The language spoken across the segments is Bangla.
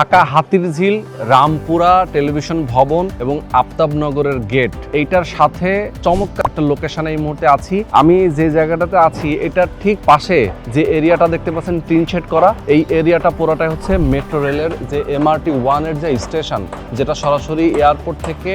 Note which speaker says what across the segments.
Speaker 1: ঢাকা হাতিরঝিল, রামপুরা টেলিভিশন ভবন এবং আফতাবনগরের গেট। এইটার সাথে চমৎকার একটা লোকেশনে এই মুহূর্তে আছি। আমি যে জায়গাটাতে আছি, এটার ঠিক পাশে যে এরিয়াটা দেখতে পাচ্ছেন, টিন শেড করা, এই এরিয়াটা পুরোটাই হচ্ছে মেট্রো রেলের যে এমআরটি ওয়ানের যে স্টেশন যেটা সরাসরি এয়ারপোর্ট থেকে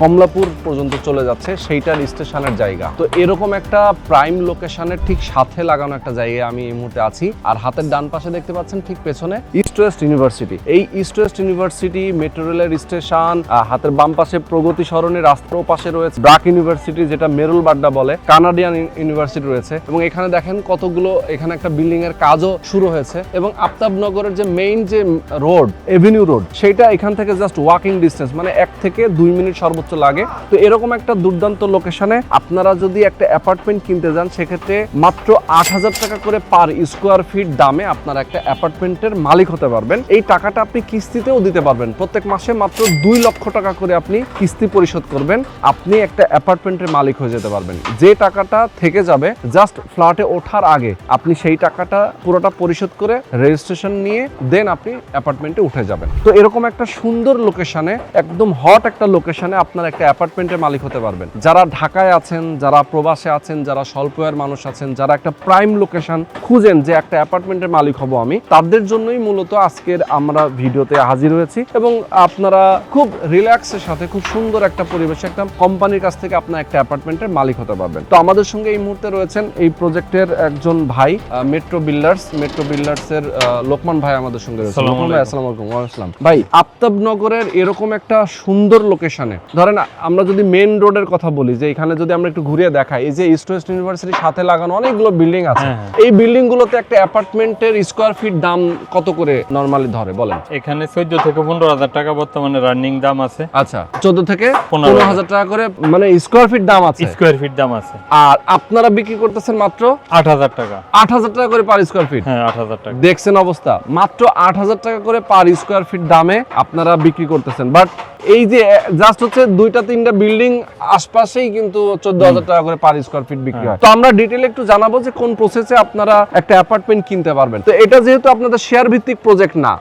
Speaker 1: কমলাপুর পর্যন্ত চলে যাচ্ছে, সেইটার স্টেশনের জায়গা। তো এরকম একটা প্রাইম লোকেশনের ঠিক সাথে লাগানো একটা জায়গায় আমি এই মুহূর্তে আছি। আর হাতের ডান পাশে দেখতে পাচ্ছেন, ঠিক পেছনে ইস্ট ওয়েস্ট ইউনিভার্সিটি এই ইস্ট ওয়েস্ট ইউনিভার্সিটি মেট্রো রেলের স্টেশন হাতের বাম পাশে প্রগতি সরণি, রাস্তার পাশে রয়েছে ব্রাক ইউনিভার্সিটি যেটা মেরুল বাড্ডা বলে কানাডিয়ান ইউনিভার্সিটি রয়েছে। এবং এখানে দেখেন কতগুলো, এখানে একটা বিল্ডিং এর কাজও শুরু হয়েছে। এবং আফতাবনগরের যে মেইন যে রোড এভিনিউ রোড সেটা এখান থেকে জাস্ট ওয়াকিং ডিস্টেন্স মানে এক থেকে দুই মিনিট সর্বোচ্চ লাগে। তো এরকম একটা দুর্দান্ত লোকেশনে আপনারা যদি একটা অ্যাপার্টমেন্ট কিনতে যান, সেক্ষেত্রে মাত্র আট হাজার টাকা করে পার স্কোয়ার ফিট দামে আপনারা একটা অ্যাপার্টমেন্টের মালিক হতে পারবেন। এই টাকাটা আপনি কিস্তিতেও দিতে পারবেন। প্রত্যেক মাসে মাত্র দুই লক্ষ টাকা করে আপনি কিস্তি পরিশোধ করবেন। আপনি একটা অ্যাপার্টমেন্টের মালিক হয়ে যেতে পারবেন। যে টাকাটা থেকে যাবে, জাস্ট ফ্ল্যাটে ওঠার আগে আপনি সেই টাকাটা পুরোটা পরিশোধ করে রেজিস্ট্রেশন নিয়ে দেন আপনি অ্যাপার্টমেন্টে উঠে যাবেন। তো এরকম একটা সুন্দর লোকেশনে, একদম হট একটা লোকেশনে আপনার একটা অ্যাপার্টমেন্টের মালিক হতে পারবেন। যারা ঢাকায় আছেন, যারা প্রবাসে আছেন, যারা স্বল্প মানুষ আছেন, যারা একটা প্রাইম লোকেশন খুঁজেন যে একটা অ্যাপার্টমেন্টের মালিক হব আমি, তাদের জন্যই মূলত আজকের আমরা ভিডিওতে হাজির হয়েছি এবং আপনারা খুব রিল্যাক্সের সাথে খুব সুন্দর একটা পরিবেশে একটা কোম্পানির কাছ থেকে আপনার একটা অ্যাপার্টমেন্টের মালিক হতে পারবেন। তো আমাদের সঙ্গে এই মুহূর্তে রয়েছেন এই প্রজেক্টের একজন ভাই মেট্রো বিল্ডার্স মেট্রো বিল্ডার্স এর লোকমান ভাই আমাদের সঙ্গে রয়েছে লোকমান ভাই আসসালামু আলাইকুম আসসালাম। ভাই আফতাবনগরের এরকম একটা সুন্দর লোকেশনে ধরেন আমরা যদি মেন রোডের কথা বলি যে এখানে যদি আমরা একটু ঘুরিয়ে দেখাই এই যে ইস্ট ওয়েস্ট ইউনিভার্সিটির সাথে লাগানো অনেকগুলো বিল্ডিং আছে।
Speaker 2: হ্যাঁ, হ্যাঁ।
Speaker 1: এই বিল্ডিং গুলোতে একটা অ্যাপার্টমেন্টের স্কোয়ার ফিট দাম কত করে নরমালি ধরে বলেন।
Speaker 2: এখানে চোদ্দ থেকে পনেরো হাজার টাকা বর্তমানে রানিং দাম আছে।
Speaker 1: আচ্ছা চোদ্দ থেকে
Speaker 2: পনেরো
Speaker 1: হাজার। টাকা করে মানে স্কোয়ার ফিট দাম আছে।
Speaker 2: স্কোয়ার ফিট দাম আছে।
Speaker 1: আর আপনারা বিক্রি করতেছেন মাত্র
Speaker 2: আট হাজার টাকা।
Speaker 1: আট হাজার টাকা করে পার স্কোয়ার ফিট
Speaker 2: হ্যাঁ আট হাজার টাকা।
Speaker 1: দেখছেন অবস্থা। মাত্র আট হাজার টাকা করে পার স্কোয়ার ফিট দামে আপনারা বিক্রি করতেছেন। বাট এই যে জাস্ট হচ্ছে দুইটা তিনটা বিল্ডিং আশপাশেই কিন্তু চোদ্দ হাজার টাকা করে পার স্কোয়ার ফিট বিক্রি হয়। তো আমরা ডিটেল একটু জানাব যে কোন প্রসেসে আপনারা একটা অ্যাপার্টমেন্ট কিনতে পারবেন। তো এটা যেহেতু আপনাদের শেয়ার ভিত্তিক প্রজেক্ট না।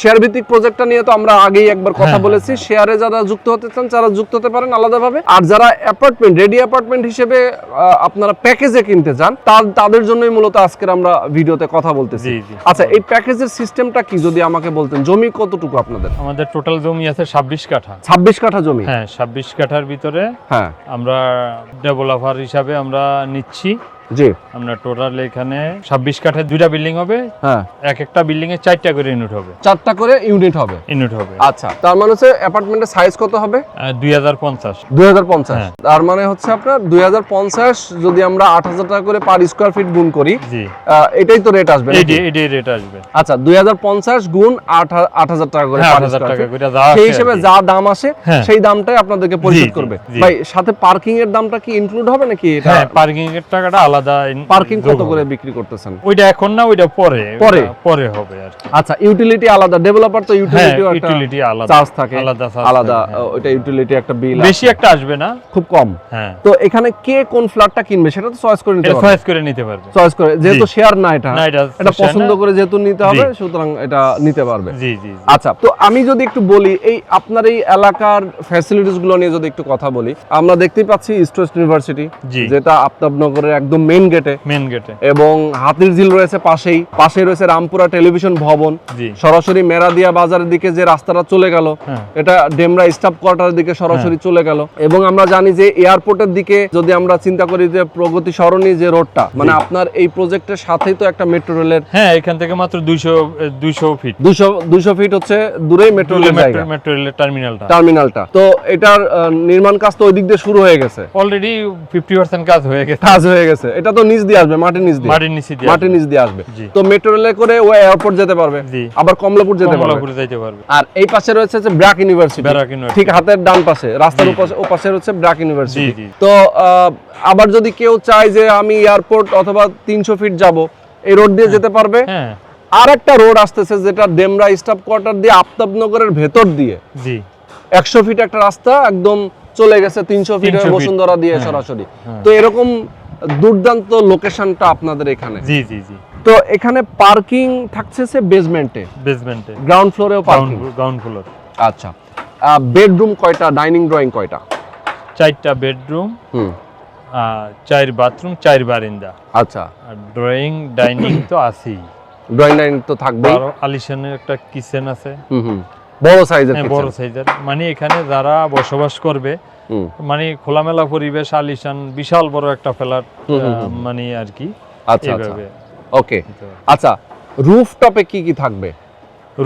Speaker 1: শেয়ার ভিত্তিক প্রজেক্টটা নিয়ে তো আমরা আগেই একবার কথা
Speaker 2: হ্যাঁ,
Speaker 1: বলেছি। শেয়ারে যারা যুক্ত হতে চান তারা যুক্ত হতে পারেন আলাদাভাবে। আর যারা অ্যাপার্টমেন্ট রেডি অ্যাপার্টমেন্ট হিসেবে আপনারা প্যাকেজে কিনতে চান তার- তাদের জন্যই মূলত আজকের আমরা ভিডিওতে কথা বলতেছি। আচ্ছা এই প্যাকেজের সিস্টেমটা কি যদি আমাকে বলতেন? জমি কতটুকু আপনাদের?
Speaker 2: আমাদের টোটাল জমি আছে ছাব্বিশ কাঠা।
Speaker 1: ছাব্বিশ কাঠা জমি?
Speaker 2: হ্যাঁ ছাব্বিশ কাঠার ভিতরে
Speaker 1: হ্যাঁ।
Speaker 2: আমরা ডেভেলপার হিসাবে আমরা নিচ্ছি।
Speaker 1: জি।
Speaker 2: আমরা টোটাল এখানে কাঠার দুইটা বিল্ডিং হবে
Speaker 1: হ্যাঁ।
Speaker 2: এক একটা বিল্ডিং এ চারটা করে ইউনিট হবে।
Speaker 1: চারটা করে ইউনিট হবে?
Speaker 2: ইউনিট হবে।
Speaker 1: আচ্ছা তার মানে হচ্ছে অ্যাপার্টমেন্টের সাইজ কত হবে?
Speaker 2: দুই হাজার পঞ্চাশ।
Speaker 1: দুই হাজার পঞ্চাশ।
Speaker 2: হ্যাঁ।
Speaker 1: তার মানে হচ্ছে আপনার দুই হাজার পঞ্চাশ যদি আমরা আট হাজার টাকা করে পার স্কোয়ার ফিট গুণ করি
Speaker 2: জি।
Speaker 1: এটাই তো রেট আসবে
Speaker 2: এডি রেট আসবে।
Speaker 1: আচ্ছা দুই হাজার পঞ্চাশ গুণ আট হা- আট হাজার টাকা করে
Speaker 2: হ্যাঁ
Speaker 1: সেই হিসেবে যা দাম আসে
Speaker 2: হ্যাঁ।
Speaker 1: সেই দামটাই আপনাদেরকে পরিশোধ করবে। ভাই সাথে পার্কিং এর দামটা কি ইনক্লুড হবে নাকি এটা?
Speaker 2: হ্যাঁ পার্কিং এর টাকাটা আলাদা ইন-
Speaker 1: পার্কিং কত করে বিক্রি করতেছেন?
Speaker 2: ওইটা এখন না ওইটা পরে।
Speaker 1: পরে?
Speaker 2: পরে হবে আর
Speaker 1: আচ্ছা ইউটিলিটি আলাদা ডেভেলপার তো
Speaker 2: হ্যাঁ
Speaker 1: ইউটিলিটি
Speaker 2: ইউটিলিটি আলাদা
Speaker 1: চার্জ থাকে
Speaker 2: আলাদা
Speaker 1: আলাদা
Speaker 2: হ্যাঁ।
Speaker 1: ওইটা ইউটিলিটি একটা বিল
Speaker 2: বেশি একটা আসবে না।
Speaker 1: খুব কম।
Speaker 2: হ্যাঁ।
Speaker 1: তো এখানে কে কোন ফ্ল্যাটটা কিনবে সেটা তো চয়েস করে নিতে পারবে।
Speaker 2: চয়েস করে নিতে পারবে।
Speaker 1: চয়েস করে যেহেতু শেয়ার না এটা
Speaker 2: এটা
Speaker 1: পছন্দ করে যেহেতু নিতে হবে সুতরাং এটা নিতে পারবে।
Speaker 2: জি জি।
Speaker 1: আচ্ছা তো আমি যদি একটু বলি এই আপনার এই এলাকার ফ্যাসিলিটিসগুলো নিয়ে যদি একটু কথা বলি আমরা দেখতেই পাচ্ছি ইস্ট ইউনিভার্সিটি। যেটা আফতাবনগরের একদম মেইন গেটে
Speaker 2: মেন গেটে
Speaker 1: এবং হাতির ঝিল রয়েছে পাশেই। পাশে রয়েছে রামপুরা টেলিভিশন ভবন। সরাসরি মেরাদিয়া বাজারের দিকে যে রাস্তাটা চলে গেল
Speaker 2: হ্যাঁ।
Speaker 1: এটা ডেমরা স্টাফ কোয়ার্টারের দিকে সরাসরি চলে গেল। এবং আমরা জানি যে এয়ারপোর্টের দিকে যদি আমরা চিন্তা করি যে প্রগতি সরণি যে রোডটা মানে আপনার এই প্রজেক্টের সাথেই তো একটা মেট্রো রেলের
Speaker 2: হ্যাঁ এখান থেকে মাত্র দুইশো দুইশো ফিট
Speaker 1: দুশো দুশো ফিট হচ্ছে দূরেই মেট্রো জায়গা।
Speaker 2: মেট্রো রেলের টার্মিনালটা
Speaker 1: টার্মিনালটা তো এটার নির্মাণ কাজ তো ওই দিক দিয়ে শুরু হয়ে গেছে।
Speaker 2: অলরেডি ফিফটি পার্সেন্ট কাজ হয়ে গেছে।
Speaker 1: কাজ হয়ে গেছে। এটা তো নিচ দিয়ে আসবে মাটির নিচ দিয়ে।
Speaker 2: মাটির নিচে দিয়ে
Speaker 1: মাটির নিচ দিয়ে আসবে। তো মেট্রো রেলে করে ও এয়ারপোর্ট যেতে পারবে আবার কমলাপুর যেতে পারবে।
Speaker 2: কমলাপুরে যাইতে পারবে।
Speaker 1: আর এই পাশে রয়েছে যে ব্র্যাক ইউনিভার্সিটি।
Speaker 2: ব্র্যাক ইউনিভার্সিটি।
Speaker 1: ঠিক হাতের ডান পাশে রাস্তার
Speaker 2: জি,
Speaker 1: ওপাশে ওপাশে হচ্ছে ব্র্যাক ইউনিভার্সিটি। তো আবার যদি কেউ চায় যে আমি এয়ারপোর্ট অথবা তিনশো ফিট যাব এই রোড দিয়ে যেতে পারবে।
Speaker 2: হ্যাঁ।
Speaker 1: আর একটা রোড আসতেছে যেটা ডেমরা স্টাফ কোয়ার্টার দিয়ে আফতাবনগরের ভেতর দিয়ে।
Speaker 2: জি।
Speaker 1: একশো ফিট একটা রাস্তা একদম চলে গেছে তিনশো ফিট বসুন্ধরা দিয়ে
Speaker 2: হ্যাঁ,
Speaker 1: সরাসরি।
Speaker 2: হ্যাঁ।
Speaker 1: তো এরকম দুর্দান্ত লোকেশনটা আপনাদের এখানে।
Speaker 2: জি জি জি।
Speaker 1: তো এখানে পার্কিং থাকছে সে বেসমেন্টে
Speaker 2: বেসমেন্টে
Speaker 1: গ্রাউন্ড ফ্লোরেও পার্কিং
Speaker 2: গ্রাউন্ড ফ্লোর
Speaker 1: আচ্ছা। বেডরুম কয়টা? ডাইনিং ড্রয়িং কয়টা?
Speaker 2: চারটা বেডরুম
Speaker 1: হুম।
Speaker 2: চার বাথরুম চার বারিন্দা।
Speaker 1: আচ্ছা।
Speaker 2: আর ড্রয়িং ডাইনিং তো আছেই।
Speaker 1: ড্রয়িং ডাইনিং তো থাকবে
Speaker 2: আরও আলিশানের একটা কিচেন আছে।
Speaker 1: হুম হুম। বড় সাইজের
Speaker 2: হ্যাঁ, বড় সাইজের মানে এখানে যারা বসবাস করবে মানে খোলামেলা পরিবেশ আলিশান বিশাল বড় একটা ফ্ল্যাট। মানে আর কি
Speaker 1: আচ্ছা আচ্ছা। ওকে আচ্ছা রুফটপে কি কি থাকবে?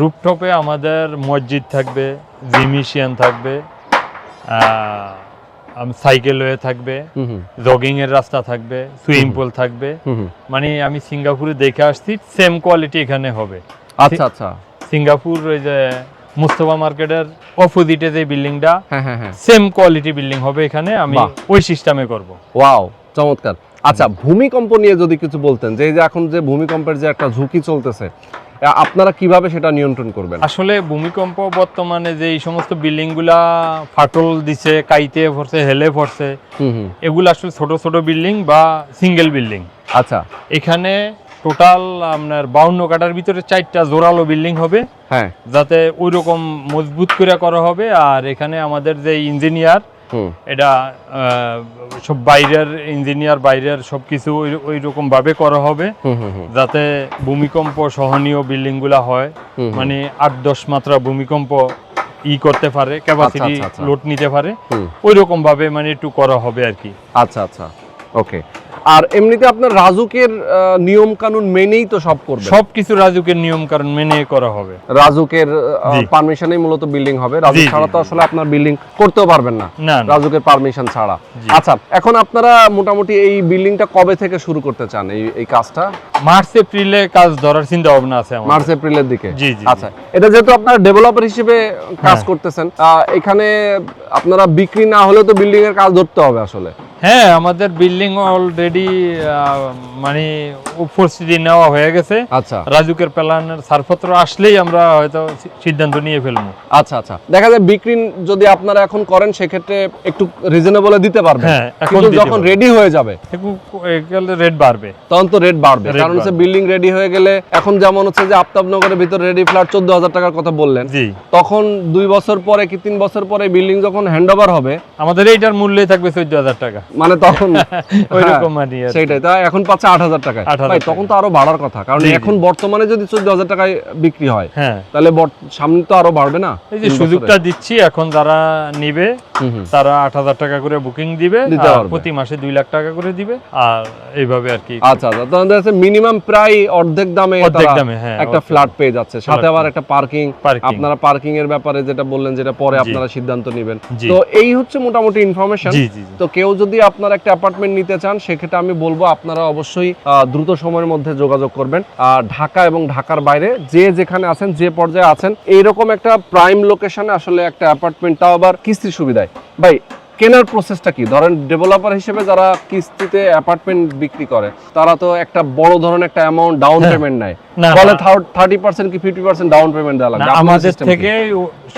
Speaker 2: রুপটপে আমাদের মসজিদ থাকবে জিমিশিয়ান থাকবে সাইকেল ওয়ে থাকবে জগিং এর রাস্তা থাকবে সুইমিং পুল থাকবে। মানে আমি সিঙ্গাপুরে দেখে আসছি সেম কোয়ালিটি এখানে হবে।
Speaker 1: আচ্ছা আচ্ছা।
Speaker 2: সিঙ্গাপুর ওই যে মুস্তফা মার্কেটের অপোজিটে যে বিল্ডিংটা সেম কোয়ালিটি বিল্ডিং হবে এখানে আমি। ওই সিস্টেমে করব।
Speaker 1: ওয়াও চমৎকার। আচ্ছা ভূমিকম্প নিয়ে যদি কিছু বলতেন যে এই যে এখন যে ভূমিকম্পের যে একটা ঝুঁকি চলতেছে আপনারা কীভাবে সেটা নিয়ন্ত্রণ করবেন?
Speaker 2: আসলে ভূমিকম্প বর্তমানে যে এই সমস্ত বিল্ডিংগুলা ফাটল দিছে কাইতে পড়ছে হেলে পড়ছে
Speaker 1: হুম
Speaker 2: এগুলো আসলে ছোট ছোট বিল্ডিং বা সিঙ্গেল বিল্ডিং
Speaker 1: আচ্ছা।
Speaker 2: এখানে টোটাল আপনার বাউন্ন কাটার ভিতরে চারটা জোরালো বিল্ডিং হবে।
Speaker 1: হ্যাঁ।
Speaker 2: যাতে ওই রকম মজবুত করে করা হবে। আর এখানে আমাদের যে ইঞ্জিনিয়ার এটা সব বাইরের ইঞ্জিনিয়ার বাইরের সবকিছু ওই রকম ভাবে করা হবে।
Speaker 1: হুম হুম হুম।
Speaker 2: যাতে ভূমিকম্প সহনীয় বিল্ডিংগুলা হয়। মানে আট দশ মাত্রা ভূমিকম্প ই করতে পারে ক্যাপাসিটি
Speaker 1: আচ্ছা, আচ্ছা।
Speaker 2: লোড নিতে পারে। ওই রকম ভাবে মানে একটু করা হবে আর কি।
Speaker 1: আচ্ছা আচ্ছা। ওকে আর এমনিতে আপনার রাজুকের নিয়ম কানুন মেনেই তো সব করবে
Speaker 2: সবকিছু রাজুকের নিয়ম কানুন মেনে করা হবে।
Speaker 1: রাজুকের। পারমিশনেই মূলত বিল্ডিং হবে। রাজুক ছাড়া তো আসলে আপনার বিল্ডিং করতেও পারবেন না। রাজুকের পারমিশন ছাড়া। আচ্ছা এখন আপনারা মোটামুটি এই বিল্ডিংটা কবে থেকে শুরু করতে চান এই এই কাজটা?
Speaker 2: মার্চ এপ্রিলে কাজ ধরার চিন্তা ভাবনা আছে আমার।
Speaker 1: মার্চ এপ্রিলের দিকে?
Speaker 2: জি, জি।
Speaker 1: আচ্ছা এটা যেহেতু আপনারা ডেভেলপার হিসেবে কাজ
Speaker 2: হ্যাঁ।
Speaker 1: করতেছেন এখানে আপনারা বিক্রি না হলেও তো বিল্ডিং এর কাজ ধরতে হবে আসলে।
Speaker 2: হ্যাঁ আমাদের বিল্ডিং অলরেডি মানে উপস্থিতি নেওয়া হয়ে গেছে।
Speaker 1: আচ্ছা।
Speaker 2: রাজুকের প্ল্যানের ছাড়পত্র আসলেই আমরা হয়তো সিদ্ধান্ত নিয়ে ফেলব।
Speaker 1: আচ্ছা আচ্ছা। দেখা যায় বিক্রি যদি আপনারা এখন করেন সেক্ষেত্রে একটু রিজনেবলে দিতে পারবেন।
Speaker 2: হ্যাঁ, এখন
Speaker 1: যখন রেডি হয়ে যাবে
Speaker 2: রেট বাড়বে।
Speaker 1: তখন তো রেট বাড়বে। কারণ হচ্ছে বিল্ডিং রেডি হয়ে গেলে এখন যেমন হচ্ছে যে আফতাবনগরের ভিতরে রেডি ফ্ল্যাট চোদ্দ হাজার টাকার কথা বললেন
Speaker 2: জি।
Speaker 1: তখন দুই বছর পরে কি তিন বছর পরে বিল্ডিং যখন হ্যান্ড ওভার হবে?
Speaker 2: আমাদের এইটার মূল্যই থাকবে চোদ্দ হাজার টাকা।
Speaker 1: মানে তখন
Speaker 2: ওই
Speaker 1: হ্যাঁ,
Speaker 2: রকম মানে কি।
Speaker 1: সেইটাই তা এখন পাচ্ছে আট হাজার টাকায়। ভাই তখন তো আরও বাড়ার কথা। কারণ। এখন বর্তমানে যদি চোদ্দ হাজার টাকায় বিক্রি হয়
Speaker 2: হ্যাঁ।
Speaker 1: তাহলে সামনে তো আরও বাড়বে না
Speaker 2: এই যে সুযোগটা দিচ্ছি এখন যারা নিবে। তারা আট হাজার টাকা করে বুকিং দিবে আর প্রতি মাসে দুই লাখ টাকা করে দিবে আর এইভাবে আর কি।
Speaker 1: আচ্ছা আচ্ছা। তাহলে মিনিমাম প্রায় অর্ধেক দামে
Speaker 2: অর্ধেক দামে হ্যাঁ
Speaker 1: একটা। ফ্ল্যাট পেয়ে যাচ্ছে। সাথে আবার একটা পার্কিং। আপনারা পার্কিং এর ব্যাপারে যেটা বললেন যেটা পরে আপনারা সিদ্ধান্ত নেবেন। তো এই হচ্ছে মোটামুটি ইনফরমেশন। তো কেউ যদি আপনার একটা অ্যাপার্টমেন্ট নিতে চান, সেক্ষেত্রে আমি বলব আপনারা অবশ্যই দ্রুত সময়ের মধ্যে যোগাযোগ করবেন। ঢাকা এবং ঢাকার বাইরে যে যেখানে আছেন, যে পর্যায়ে আছেন, এইরকম একটা প্রাইম লোকেশনে আসলে একটা অ্যাপার্টমেন্ট তাও আবার কিস্তির সুবিধায়। ভাই কেনার প্রসেসটা কি? ধরেন ডেভেলপার হিসেবে যারা কিস্তিতে অ্যাপার্টমেন্ট বিক্রি করে তারা তো একটা বড় ধরনের একটা অ্যামাউন্ট ডাউন
Speaker 2: হ্যাঁ।
Speaker 1: পেমেন্ট নেয়। বলে। থার্টি পার্সেন্ট কি ফিফটি পার্সেন্ট ডাউন পেমেন্ট দেওয়া আপনাদের
Speaker 2: আমাদের থেকে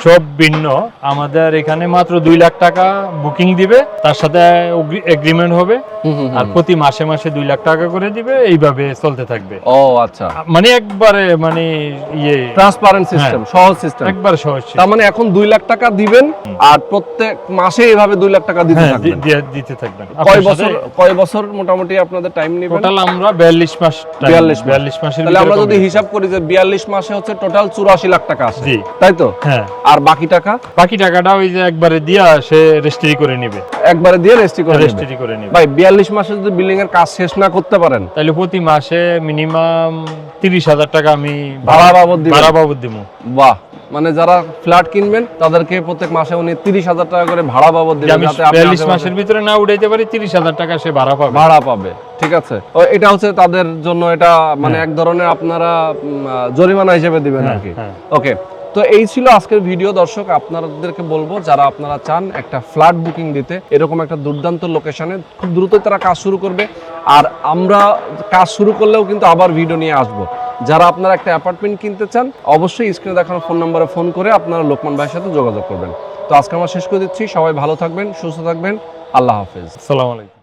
Speaker 2: সব ভিন্ন। আমাদের এখানে মাত্র দুই লাখ টাকা বুকিং দিবে তার সাথে এগ্রিমেন্ট হবে। আর প্রতি মাসে মাসে দুই লাখ টাকা করে দিবে এইভাবে চলতে থাকবে।
Speaker 1: ও আচ্ছা।
Speaker 2: মানে একবারে মানে ইয়ে।
Speaker 1: ট্রান্সপারেন্ট সিস্টেম সহজ সিস্টেম
Speaker 2: একবারে সহজ।
Speaker 1: তার মানে এখন দুই লাখ টাকা দিবেন আর প্রত্যেক মাসে এইভাবে দুই লাখ টাকা দিতে
Speaker 2: হ্যাঁ
Speaker 1: থাকবেন।
Speaker 2: দিতে থাকবেন।
Speaker 1: কয় বছর কয় বছর মোটামুটি আপনাদের টাইম নেবেন?
Speaker 2: টোটাল আমরা বিয়াল্লিশ মাস
Speaker 1: 42 মাস।
Speaker 2: বিয়াল্লিশ মাসের
Speaker 1: তাহলে আমরা যদি হিসাব করি যে বিয়াল্লিশ মাসে হচ্ছে টোটাল চুরাশি লাখ টাকা আসে
Speaker 2: জি।
Speaker 1: তাই তো?
Speaker 2: হ্যাঁ।
Speaker 1: আর বাকি টাকা?
Speaker 2: বাকি টাকাটা ওই যে একবারে দিয়া সে রেজিস্ট্রি করে নিবে।
Speaker 1: একবারে দিয়ে রেজিস্ট্রি করে
Speaker 2: রেজিস্ট্রি করে নিবে।
Speaker 1: ভাই বিয়াল্লিশ মাসে যদি বিল্ডিং এর কাজ শেষ না করতে পারেন?
Speaker 2: তাহলে প্রতি মাসে মিনিমাম তিরিশ হাজার টাকা আমি
Speaker 1: ভাড়া বাবদ দিবেন?
Speaker 2: ভাড়া বাবদ দিব
Speaker 1: বাহ। মানে যারা ফ্ল্যাট কিনবেন তাদেরকে প্রত্যেক মাসে উনি তিরিশ হাজার টাকা করে ভাড়া বাবদ দিবেন
Speaker 2: বিয়াল্লিশ মাসের ভিতরে না উঠাইতে পারি তিরিশ হাজার টাকা সে ভাড়া পাবে।
Speaker 1: ভাড়া পাবে ঠিক আছে? ও, এটা হচ্ছে তাদের জন্য এটা মানে এক ধরনের আপনারা জরিমানা হিসেবে দিবেন আর কি।
Speaker 2: হ্যাঁ,
Speaker 1: ওকে তো এই ছিল আজকের ভিডিও দর্শক। আপনাদেরকে বলব যারা আপনারা চান একটা ফ্ল্যাট বুকিং দিতে এরকম একটা দুর্দান্ত লোকেশনে খুব দ্রুতই তারা কাজ শুরু করবে। আর আমরা কাজ শুরু করলেও কিন্তু আবার ভিডিও নিয়ে আসব। যারা আপনারা একটা অ্যাপার্টমেন্ট কিনতে চান, অবশ্যই স্ক্রিনে দেখানো ফোন নম্বরে ফোন করে আপনারা লোকমান ভাইয়ের সাথে যোগাযোগ করবেন। তো আজকে আমরা শেষ করে দিচ্ছি। সবাই ভালো থাকবেন, সুস্থ থাকবেন। আল্লাহ হাফেজ।
Speaker 2: আলাইকুম।